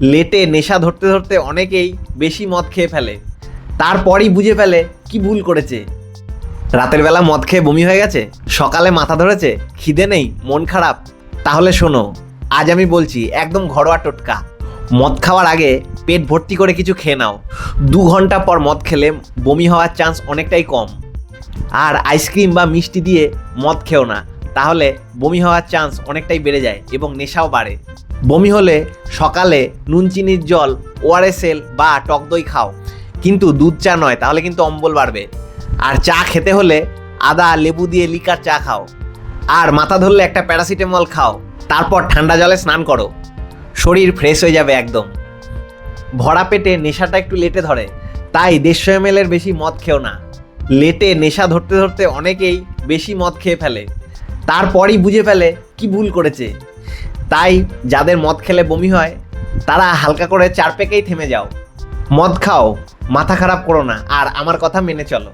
লেটে নেশা ধরতে ধরতে অনেকেই বেশি মদ খেয়ে ফেলে। তারপরই বুঝে ফেলে কি ভুল করেছে। রাতের বেলা মদ খেয়ে বমি হয়ে গেছে, সকালে মাথা ধরেছে, খিদে নেই, মন খারাপ। তাহলে শোনো, আজ আমি বলছি একদম ঘরোয়া টোটকা। মদ খাওয়ার আগে পেট ভর্তি করে কিছু খেয়ে নাও। দু ঘণ্টা পর মদ খেলে বমি হওয়ার চান্স অনেকটাই কম। আর আইসক্রিম বা মিষ্টি দিয়ে মদ খেও না। তাহলে বমি হওয়ার চান্স অনেকটাই বেড়ে যায় এবং নেশাও বাড়ে। বমি হলে সকালে নুন, চিনির জল ওআরএসএল বা টক দই খাও। কিন্তু দুধ চা নয়, তাহলে কিন্তু অম্বল বাড়বে। আর চা খেতে হলে আদা, লেবু দিয়ে লিকার চা খাও। আর মাথা ধরলে একটা প্যারাসিটামল খাও। তারপর ঠান্ডা জলে স্নান করো। শরীর ফ্রেশ হয়ে যাবে একদম। ভরা পেটে নেশাটা একটু লেটে ধরে। তাই দেড়শো এম বেশি মদ খেও না। লেটে নেশা ধরতে ধরতে অনেকেই বেশি মদ খেয়ে ফেলে। তারপরই বুঝে ফেলে কি ভুল করেছে। তাই যাদের মদ খেলে বমি হয়, তারা হালকা করে চার পেকেই থেমে যাও। মদ খাও, মাথা খারাপ করো না, আর আমার কথা মেনে চলো।